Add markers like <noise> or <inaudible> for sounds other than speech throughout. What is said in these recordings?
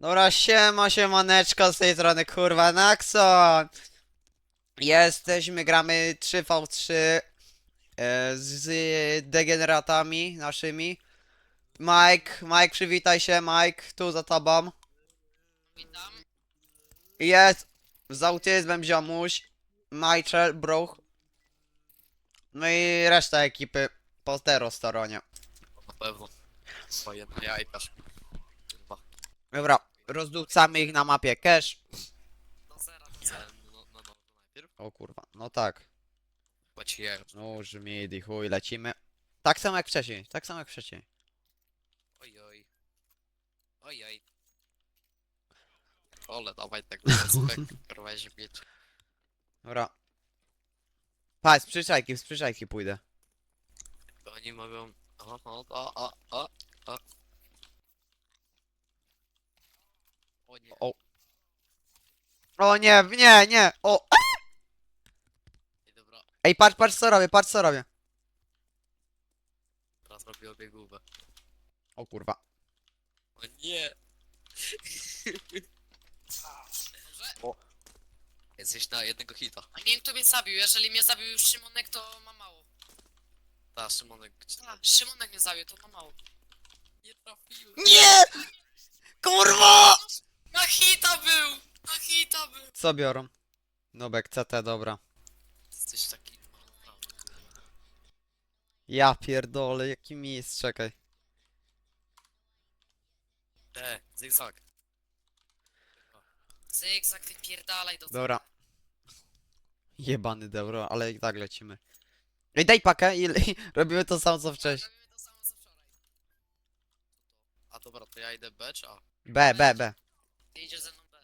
Dobra, siema, siemaneczko, z tej strony kurwa Naxon. Jesteśmy, gramy 3v3 e, z degeneratami naszymi. Mike, Mike, przywitaj się, Mike, tu za tobą. Witam. Jest z autyzmem ziomuś, Michael, Bruch. No i reszta ekipy po stronie. Na pewno. Swoje jajkarz. Kurwa. Dobra, rozdupcamy ich na mapie cash. Do zera, do zera. No, no, no, no, najpierw. O kurwa, no tak. Chyba ci. No, żmidi, chuj, lecimy. Tak samo jak wcześniej, tak samo jak wcześniej. Oj, oj. Oj, oj. Ole, dawaj tego. <laughs> Kurwa, mieć. Dobra. Patrz, z przyczajki, z przyczajki pójdę. Oni mówią... O, o, o, o, o, o. O nie. O. O nie, nie, nie, o! Ej, dobra. Ej, patrz, patrz co robię, patrz co robię. Teraz robię obiegówę. O kurwa. O nie. <laughs> Jesteś na jednego hita. A nie wiem kto mnie zabił, jeżeli mnie zabił już Szymonek to ma mało. Ta, Szymonek. gdzie- A, Szymonek mnie zabił, to ma mało. Nie trafiłem. Nie! Kurwa! Na hita był! Na hita był! Co biorą? Nobek, CT, dobra. Jesteś taki... Ja pierdolę, jaki miejsc, czekaj. E, zygzak. Zygzak, wypierdalaj do Dobra. Jebany dobro, ale i tak lecimy. Ej, daj pakę i, i robimy to samo co wcześniej. Robimy to samo co wczoraj. A dobra, to ja idę B czy A? B, B, B. Ty idziesz ze mną B.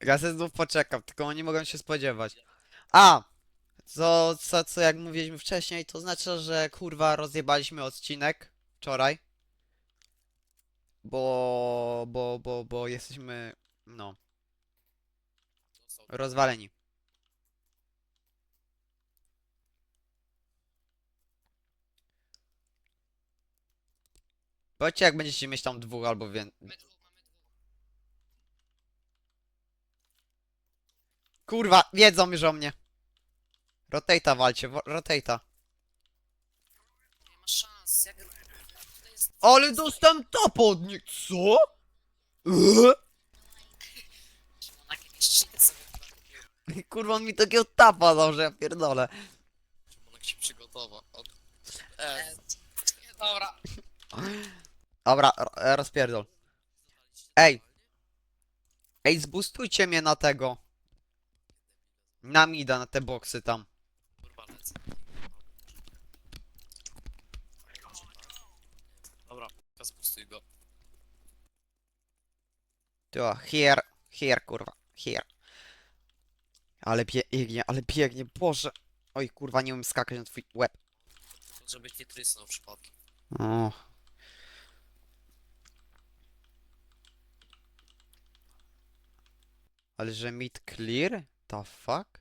Ja se znów poczekam, tylko oni mogą się spodziewać. A! Co, co, co jak mówiliśmy wcześniej, to znaczy, że kurwa rozjebaliśmy odcinek wczoraj. Bo, bo, bo, bo jesteśmy, no, rozwaleni. Powiedzcie jak będziecie mieć tam dwóch albo więcej. Kurwa, wiedzą już o mnie. Rotate'a walcie, rotate'a. Nie ma szans, jak... Jest... Ale dostałem topa od nich, co? Eee? Szymonek jakieś cheaty sobie chyba kupił. <laughs> Kurwa, on mi takiego tapa dał, że ja pierdolę. Szymonek się przygotował. E, Dobra. Dobra, ro- e, rozpierdol. Ej. Ej, zbustujcie mnie na tego. Na mida, na te boksy tam. kurwa lecę. Dobra, spustuj go. To, here, here, kurwa, here. Ale biegnie, ale biegnie, boże. Oj, kurwa, nie umiem skakać na twój łeb. Żebyś nie trysnął przypadkiem. O. Ale że mid clear? The fuck?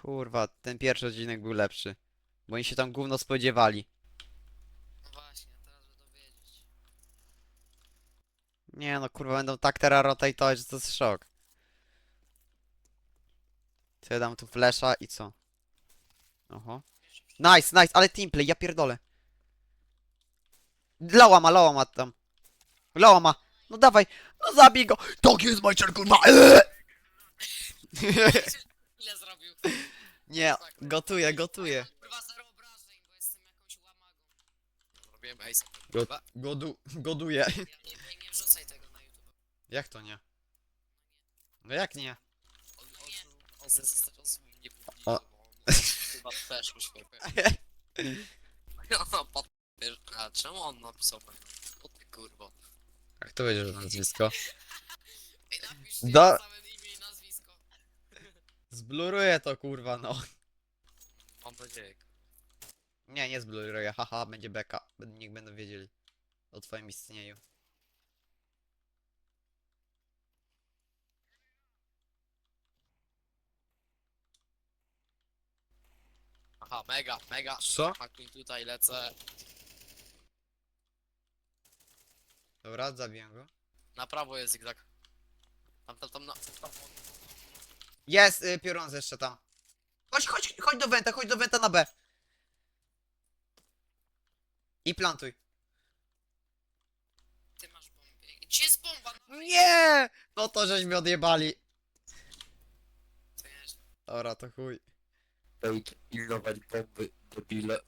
Kurwa, ten pierwszy odcinek był lepszy. Bo oni się tam gówno spodziewali. No właśnie, teraz będą wiedzieć. Nie no, kurwa, będą tak teraz rotować, że to jest szok. Co ja dam tu flesza i co? Oho. Nice, nice, ale teamplay, ja pierdolę. Loła ma, loła ma tam. Loła ma. No dawaj, no zabij go. Tak jest, Majczer, kurwa. Eee! Ile zrobił? Nie, gotuję, gotuję. Kurwa zero obrażeń, bo jestem jakąś łamagą. Robiłem ace. Go- Kurwa. Godu, goduję. Ja nie, nie, nie wrzucaj tego na YouTube. Jak to nie? No jak nie? Se zostawiał swój nie publicznie, O. bo on chyba też. No, pod... A czemu on napisał moje nazwisko? O ty kurwa. Jak to będzie nazwisko? Ej, napisz całe imię i nazwisko. Zbluruję to kurwa, no. Mam nadzieję. Nie, nie zbluruję, haha, będzie beka. Niech będą wiedzieli o twoim istnieniu. Aha, mega, mega. Co? McQueen tutaj lecę. Dobra, zabiłem go. Na prawo jest zigzag. Tam, tam, tam, na... tam. Jest y, jeszcze tam. Chodź, chodź, chodź do Wenta, chodź do Wenta na B. I plantuj. Ty masz bombę. Gdzie jest bomba? No, Nie! No to żeśmy odjebali. jest. Dobra, to chuj. Ej, pilnować bomby, debile.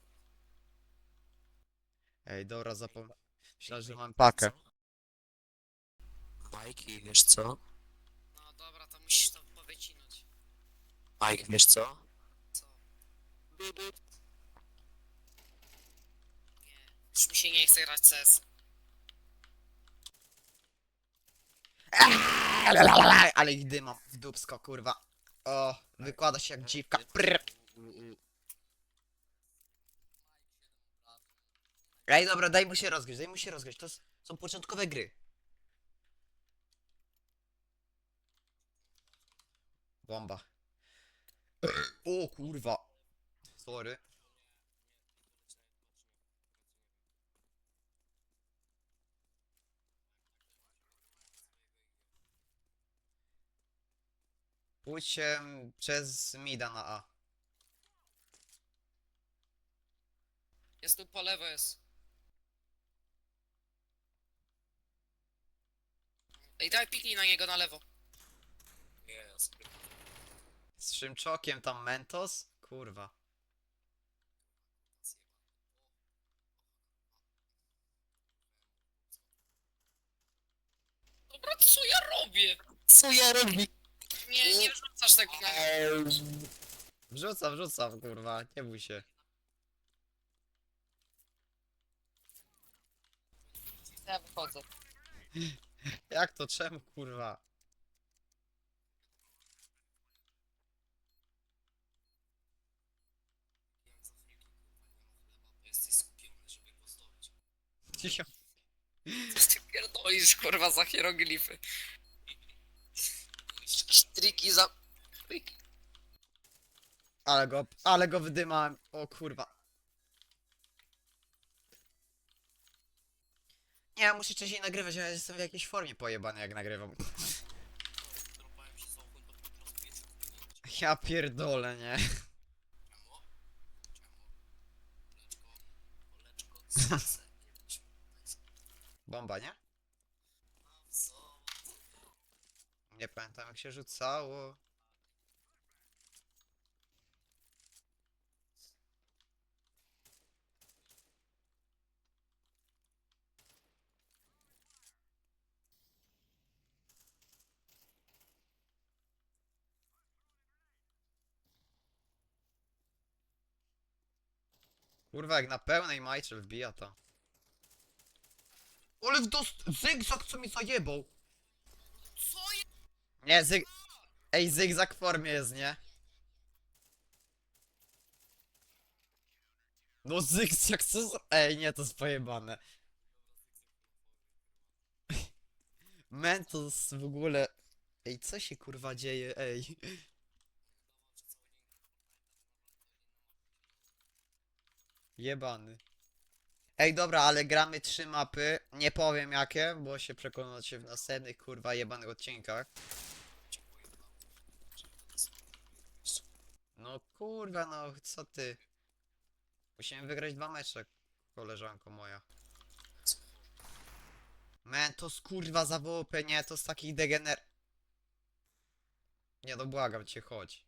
Ej, dobra, zapomnę. Myślałem, że mam pakę. Mike, wiesz co? No dobra, to musisz to powycinać. Mike, wiesz co? Co? Nie. Już mi się nie chce grać CS. Ale ich dymam w dupsko, kurwa. O, wykłada się jak dziwka. Prr. Ej, dobra, daj mu się rozgryźć, daj mu się rozgryźć. To są początkowe gry. Bomba. O kurwa. Sorry. Pójdź się przez mida na A. Jest tu po lewo jest. Ej, daj piknij na niego na lewo. Jest. Z Szymczokiem tam Mentos? Kurwa. Dobra, co ja robię? Co ja robię? Nie, nie rzucasz tak na Wrzucam, wrzucam, kurwa, nie bój się. Ja wychodzę. Jak to, czemu, kurwa? Cicho. Coś ty pierdolisz, kurwa, za hieroglify. Triki za... Ale go, ale go wydymałem. O kurwa. Ja muszę wcześniej nagrywać, ja jestem w jakiejś formie pojebany jak nagrywam. Ja pierdolę, nie? Bomba, nie? Nie pamiętam jak się rzucało. Kurwa, jak na pełnej majcze wbija to. Ale w dost... Zygzak co mi zajebał! Co jest? Nie, zyg... Ej, zygzak w formie jest, nie? No zygzak, co za... Ej, nie, to jest pojebane. <laughs> Mentos w ogóle... Ej, co się kurwa dzieje, ej? Jebany. Ej, dobra, ale gramy trzy mapy. Nie powiem jakie, bo się przekonacie w następnych kurwa jebanych odcinkach. No kurwa, no co ty? Musimy wygrać dwa mecze, koleżanko moja. Mentos kurwa za WP, nie, to z takich degener... Nie no błagam cię, chodź.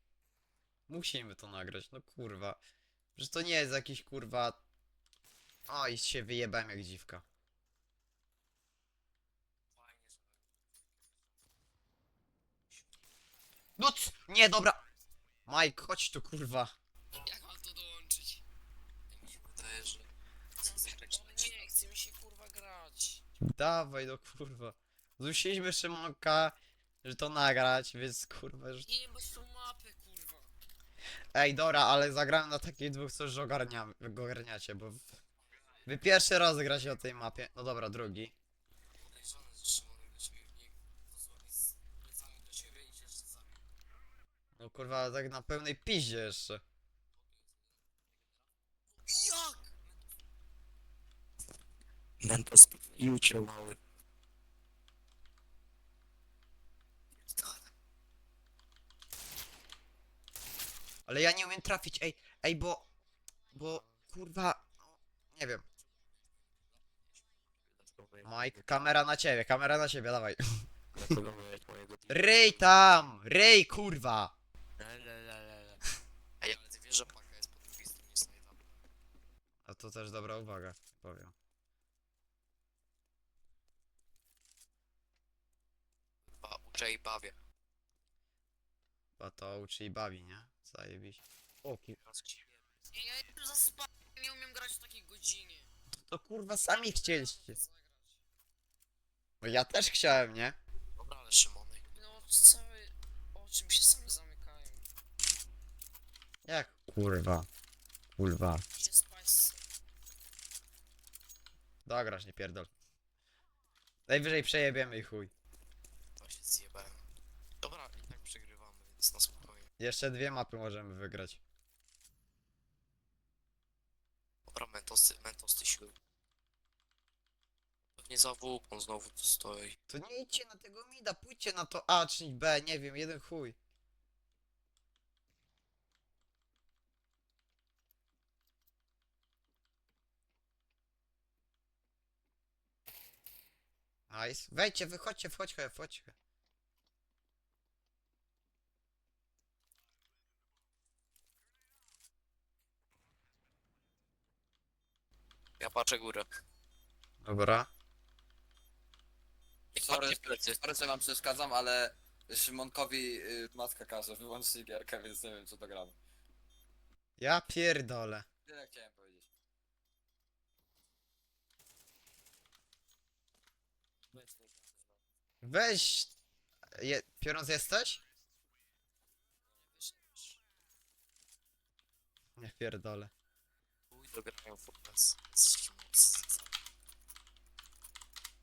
Musimy to nagrać, no kurwa. Że to nie jest jakiś kurwa... Oj, się wyjebałem jak dziwka. No c... Nie, dobra. Mike, chodź tu kurwa. Jak mam to dołączyć? Mi się wydaje, że... Ale nie, chce mi się kurwa grać. Dawaj no kurwa. Zmusiliśmy Szymonka, że to nagrać, więc kurwa że... Nie, bo kurwa. Ej, dobra, ale zagrałem na takich dwóch, co już ogarnia, ogarniacie, bo... w- Wy pierwszy raz gracie o tej mapie. No dobra, drugi. No kurwa, tak na pełnej piździe jeszcze. Jak? Mentos i uciął mały. Ale ja nie umiem trafić, ej, ej, bo... Bo, kurwa... Nie wiem. Mike, kamera na ciebie, kamera na ciebie, dawaj. Ryj tam! Ryj, kurwa! Ej, ale ty wiesz, że paka jest po drugiej stronie slajda. A to też dobra uwaga, powiem. Ba, uczę i bawię. Bo to uczy i bawi, nie? Zajebiście. O, ki-. Nie, ja już zaspałem, nie umiem grać w takiej godzinie. to kurwa sami chcieliście. No ja też chciałem, nie? Dobra, ale Szymonek. No, całe oczy mi się same zamykają. Jak? Kurwa. Kurwa. Idzie spać. Dograsz, nie pierdol. Najwyżej przejebiemy i chuj. To się zjebałem. Dobra, i tak przegrywamy, więc na spokojnie. Jeszcze dwie mapy możemy wygrać. Dobra, Mentos, Mentos, ty siły. Pewnie za wupą znowu tu stoi. To nie idźcie na tego mida, pójdźcie na to A czy B, nie wiem, jeden chuj. Nice. Wejdźcie, wychodźcie, wchodźcie, wchodźcie. Ja patrzę górę. Dobra. I Sorry, patrzcie plecy. sorry, że wam przeszkadzam, ale Szymonkowi y, matka każe, wyłączcie gierkę, więc nie wiem co to gramy. Ja pierdolę. Tyle chciałem powiedzieć. Weź. Je, piorąc jesteś? Nie pierdolę. Dograją Fortnite. Jesteście mocni.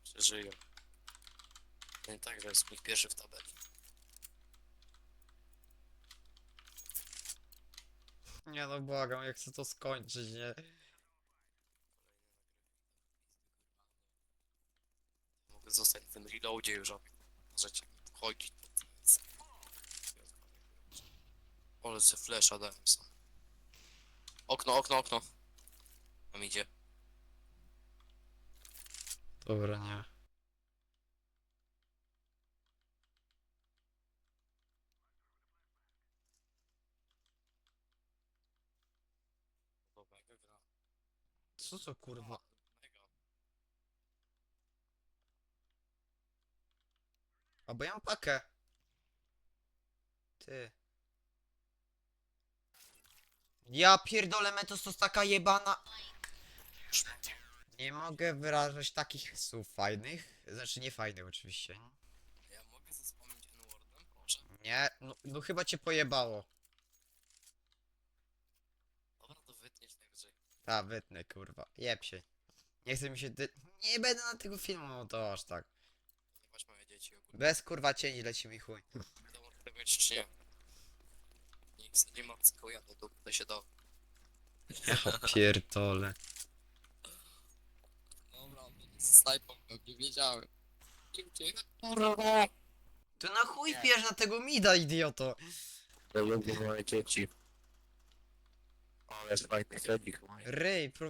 Przeżyją. Nie tak, że jest ich pierwszy w tabeli. Nie no błagam, jak chcę to skończyć, nie? Mogę zostać w tym reloadzie już, a możecie chodzić. Ale se flesza dałem sam. Okno, okno, okno. Tam idzie. Dobra, nie. Dobra, jak. Co to kurwa? A bo ja mam pakę. Ty. Ja pierdolę metos to jest taka jebana. Nie mogę wyrażać takich słów fajnych. Znaczy nie fajnych oczywiście. Ja mogę zespomnieć N-wordem, proszę? Nie, no, no chyba cię pojebało. Dobra, to wytnieć najwyżej. Ta, wytnę kurwa. Jeb się. Nie chcę mi się... Dy... Nie będę na tego filmu, no to aż tak. Jebać moje dzieci ogólnie. Bez kurwa cieni leci mi chuj. Wiadomo, tego mieć czy nie. Nie chcę, nie ma tylko ja, to się da. Pierdolę. Snajpą nie wiedziałem. Kurwa! To na chuj pijesz na tego mida, idioto. Ja lubię moje dzieci. Ale fajny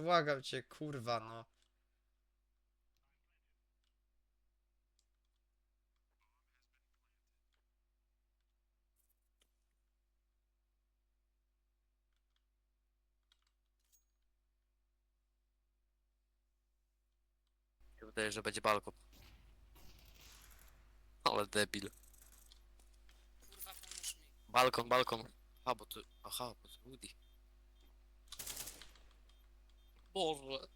błagam cię, kurwa, no. Wydaje, że będzie balkon. Ale debil. Kurwa, pomóż mi. Balkon, balkon. A, bo tu... Aha, bo tu Woody. Boże.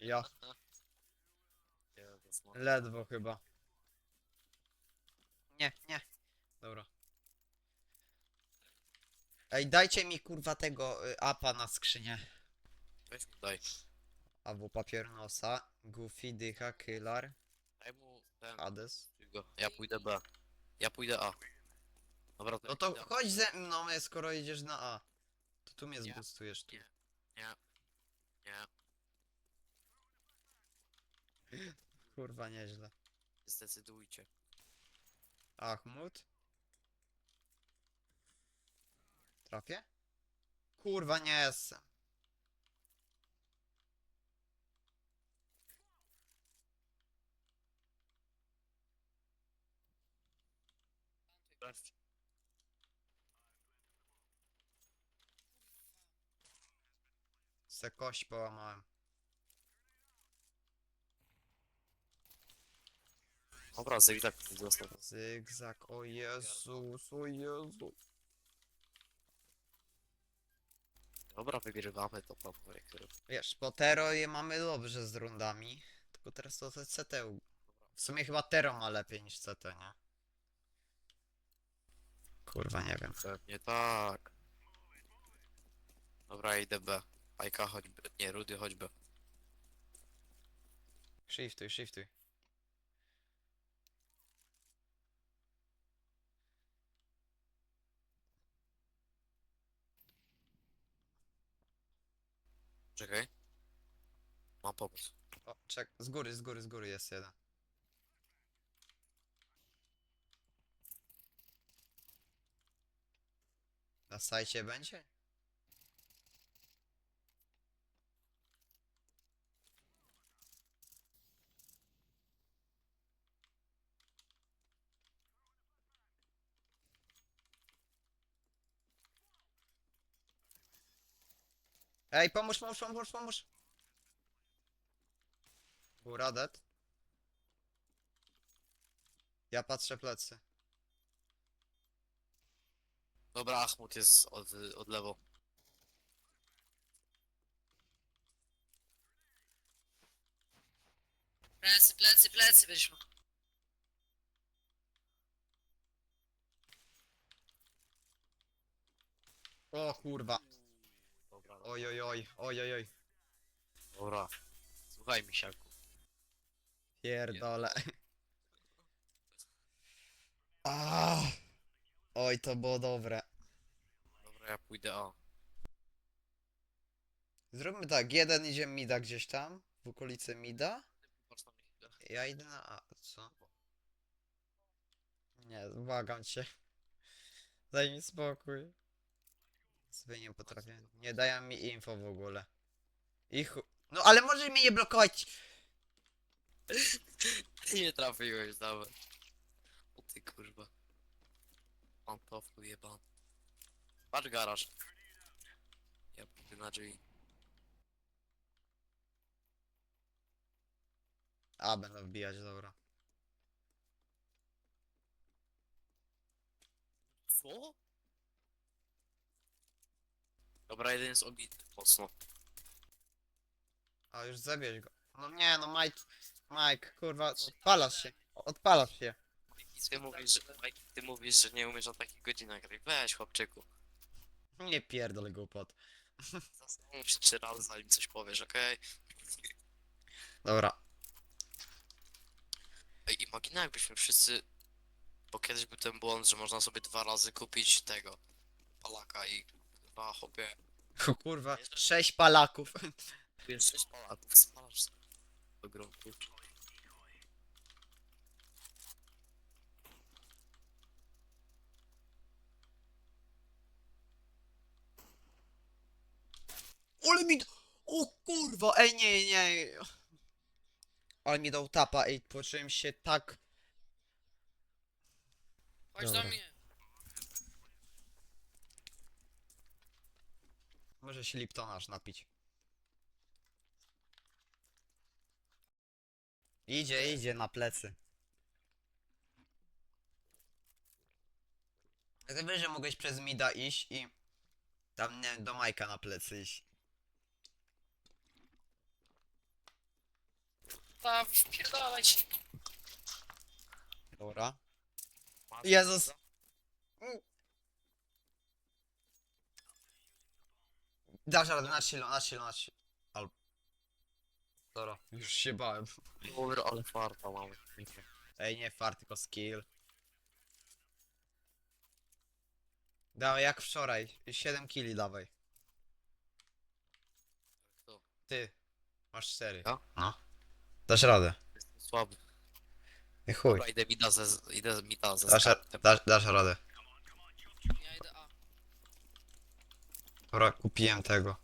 Ja, ledwo chyba. Nie, nie. Dobra. Ej, dajcie mi kurwa tego y, apa na skrzynię. Weź mu daj. Albo papiernosa, Goofy, Dycha, Kylar, Daj mu ten... Hades. Go. Ja pójdę B. Ja pójdę A. Dobra, No to chodź ze mną, e, skoro idziesz na A. To tu mnie Nie. zbustujesz. Tu. Nie. Nie, Kurwa, nieźle. zdecydujcie. Achmut. Trafię? Kurwa, nie jestem. Se kość połamałem. Dobra, zygzak został. Zygzak, o Jezus, o Jezu. Dobra, wygrywamy to panowie, który... Wiesz, po Tero je mamy dobrze z rundami. Tylko teraz to te CT. u- W sumie chyba Tero ma lepiej niż CT, nie? Kurwa, nie wiem. Pewnie tak. Dobra, idę B. Ajka choćby. Nie, Rudy choćby. Shiftuj, shiftuj. Czekaj. Mam pomysł. O, czek, z góry, z góry, z góry jest jeden. Na sajcie będzie? Ej, pomóż, pomóż, pomóż, pomóż! Góra dead. Ja patrzę plecy. Dobra, Achmut jest od, od lewo. Plecy, plecy, plecy byliśmy. O kurwa. Oj, oj, oj, oj, oj, oj. dobra. Słuchaj, misiaku. Pierdole. Ah. Oj, to było dobre. Dobra, ja pójdę A. Zróbmy tak, jeden idzie mida gdzieś tam, w okolicy mida. Patrz na mnie chwilę. Ja idę na A, co? Nie, błagam cię. Daj mi spokój. Sobie nie potrafię. Nie dają mi info w ogóle. I chu... No ale może mnie nie blokować. <laughs> Nie trafiłeś nawet. O ty kurwa. Pantoflu jeban. Patrz garaż. Ja pójdę na drzwi. A, będę wbijać, dobra. Co? Dobra, jeden jest obity mocno. A już zabierz go. No nie, no Mike, Mike, kurwa, odpalasz się, odpalasz się. I ty mówisz, że, Mike, ty mówisz, że nie umiesz na takich godzinach gry. Weź chłopczyku. Nie pierdol głupot. Zastanów się trzy razy zanim coś powiesz, okej? Dobra, Ej, imagina jakbyśmy wszyscy... Bo kiedyś był ten błąd, że można sobie dwa razy kupić tego... Palaka i... Hobie. o kurwa, sześć palaków. Tu <laughs> jest sześć palaków, spalasz sobie do. Ale mi... O kurwa, ej nie, nie. Ale mi dał tapa, ej, poczułem się tak... Chodź Dobra. do mnie. Może się Liptona aż napić. Idzie, idzie na plecy. Wiesz, że mogłeś przez Mida iść i tam, nie wiem, do Majka na plecy iść. Ta, wpierdalaj się. Dobra. Jezus. Dasz radę, na chillu, na chillu, na chillu. Albo... Dobra, już się bałem. Dobra, ale farta mamy. Ej, nie fart, tylko skill. Dawaj, jak wczoraj. 7 kili dawaj. Kto? Ty. Masz 4. Ja? No. Dasz radę. Jestem słaby. I chuj. Dobra, idę mida ze, idę mida ze Dasz, dasz, dasz radę. Ja idę. Dobra, kupiłem tego.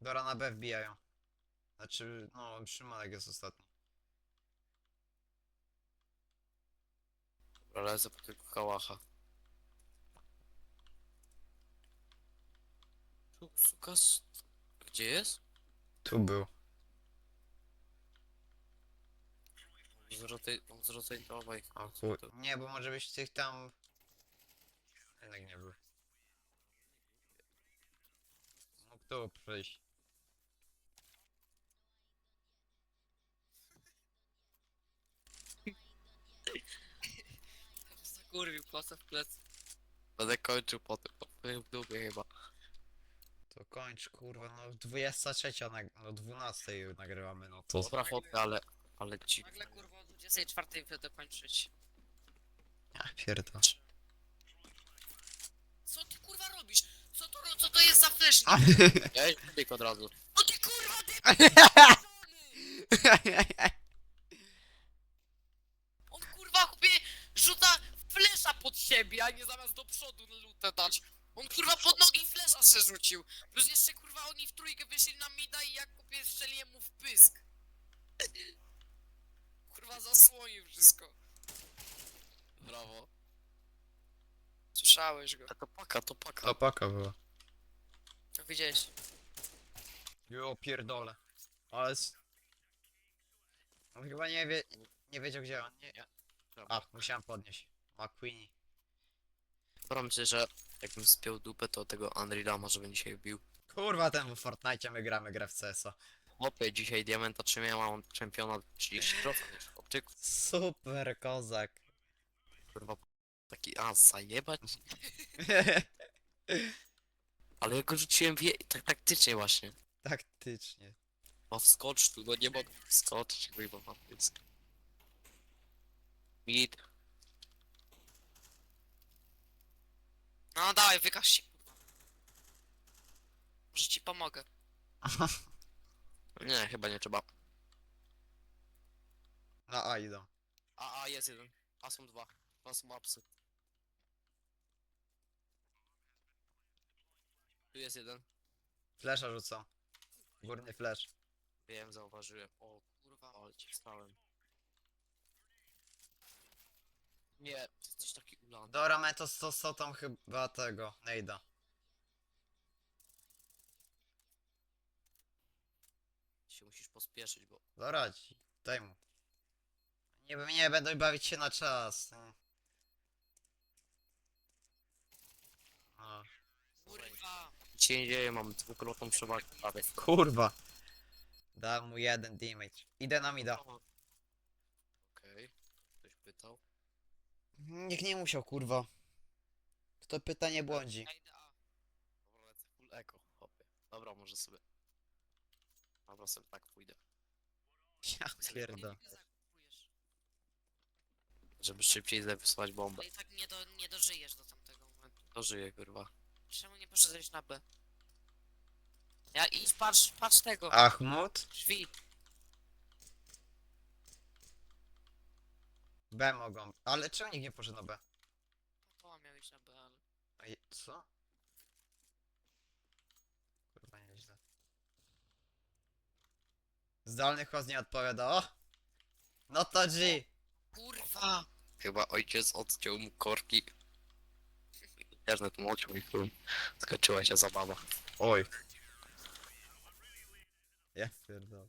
Dora na B wbijają. Znaczy, no, Szymanek jest ostatni. Lecę po tylko kałacha. Tu, suka, s- Gdzie jest? Tu był. Zrotaj, zrotaj, O chuj. Nie, bo może być tych tam... Jednak nie był. Mógł tu przyjść. Zakurwił <laughs> kosę w plecy. Będę kończył potem, po w dupie chyba. To kończ, kurwa, no 23, nag- no 12 nagrywamy, no to... Dobra, chłopie, ale, ale ci... Nagle kurwa o 24 będę kończyć. Ja pierdol. Co ty kurwa robisz? Co to, co to jest za flash? <laughs> Ja tylko od razu. No ty kurwa ty On kurwa chłopie rzuca flesza pod siebie, a nie zamiast do przodu lutę dać. On kurwa pod nogi flesza se rzucił. Plus jeszcze kurwa oni w trójkę wyszli na mida i jak kupię strzeliłem mu w pysk. <laughs> Kurwa zasłonił wszystko. Brawo. Słyszałeś go. A to paka, to paka. To paka była. To widziałeś. Jo, pierdolę. Ale... s- On chyba nie wie... Nie wiedział gdzie on, nie... A, musiałem podnieść. McQueenie. Dobra, myślę, że jakbym spiął dupę, to tego Unreal'a może bym dzisiaj wbił. Kurwa, ten w Fortnite my gramy grę w CS-a. Chłopie, dzisiaj diamenta trzymałem, a mam czempiona 30% już. Chłopczyku, Super kozak. kurwa, taki a zajebać. <laughs> Ale ja go rzuciłem wie... tak taktycznie właśnie. Taktycznie. Ma wskocz tu, no nie mogę wskoczyć, kurwa, mam pysk. Mid. No dawaj, wykaż się. Może ci pomogę. Nie, chyba nie trzeba. Na A idą. A, a, jest jeden. A są dwa. Dwa są apsy. Tu jest jeden. Flesza rzucam. Górny flash. Wiem, zauważyłem. O kurwa, ale ci wstałem. Nie, ty jesteś taki ulany. Dobra, Metos to co tam chyba tego, Nejda. Się musisz pospieszyć, bo... Dobra, ci- daj mu. Nie, nie będę bawić się na czas. nie. No. Kurwa. Nic się nie dzieje, mam dwukrotną przewagę. Kurwa. Dam mu jeden damage. Idę na mida. Okej. Nikt nie musiał, kurwa. Kto pyta nie błądzi. Ja idę A. Dobra, lecę full echo. Dobra, może sobie... Dobra, sobie tak pójdę. Ja. Nie zakupujesz. Żeby szybciej wysłać bombę. Ale i tak nie, do, nie dożyjesz do tamtego momentu. To żyje, kurwa. Czemu nie poszedłeś na B? Ja idź, patrz, patrz tego. Achmut? Drzwi. B mogą. Ale czemu nikt nie poszedł na B? To miał iść na B, ale... A je- co? Kurwa nieźle. Zdalny chłos nie odpowiada. O! No to G! Kurwa! Chyba ojciec odciął mu korki. Internet mu odciął i chuj. Skończyła się zabawa. Oj. Ja pierdolę.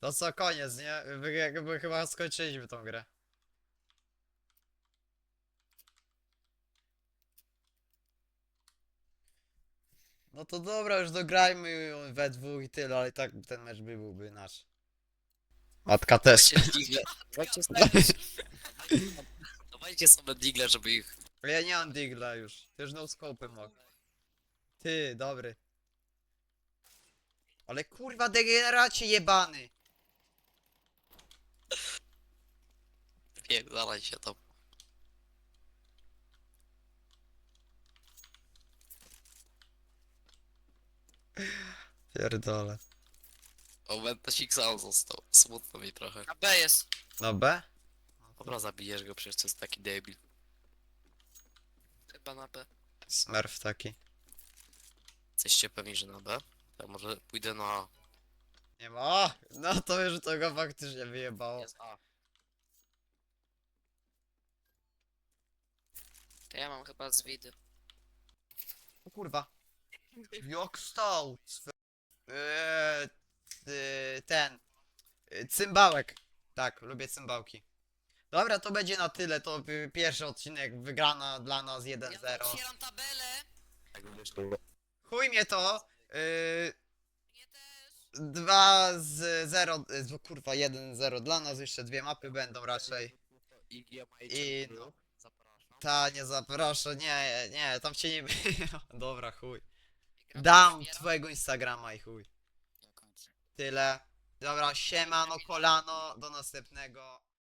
To co, koniec, nie? Wy, jakby chyba skończyliśmy tą grę. No to dobra, już dograjmy we dwóch i tyle, ale i tak ten mecz by byłby nasz. Matka też. Dawajcie digle. Dawajcie sobie, sobie digle, żeby ich... Ja nie mam digla już. Już no scope mogę. Ty, dobry. Ale kurwa degeneracie jebany. Pierdalaj się tam. Pierdolę. O, Mentasik sam został. Smutno mi trochę. A B jest. No B? Dobra, zabijesz go, przecież to jest taki debil. Chyba na B. Smurf taki. Jesteście pewni, że na B? To może pójdę na A. Nie ma. No to już to go faktycznie wyjebało. Jest A. To ja mam chyba z widy. O kurwa. Jak stał? Eee, ten. y, Cymbałek. Tak, lubię cymbałki. Dobra, to będzie na tyle. To y, pierwszy odcinek wygrana dla nas 1-0. Ja otwieram tabelę. Jak to... Chuj mnie to. Yy, Nie też. 2 z 0. y, Kurwa, 1-0 dla nas. Jeszcze dwie mapy będą raczej. I no. Zapraszam. Ta, nie zaproszę. Nie, nie, tam cię nie <laughs> było. Dobra, chuj. Dam Premiera. twojego Instagrama i chuj. Tyle. Dobra, siemano, kolano, do następnego.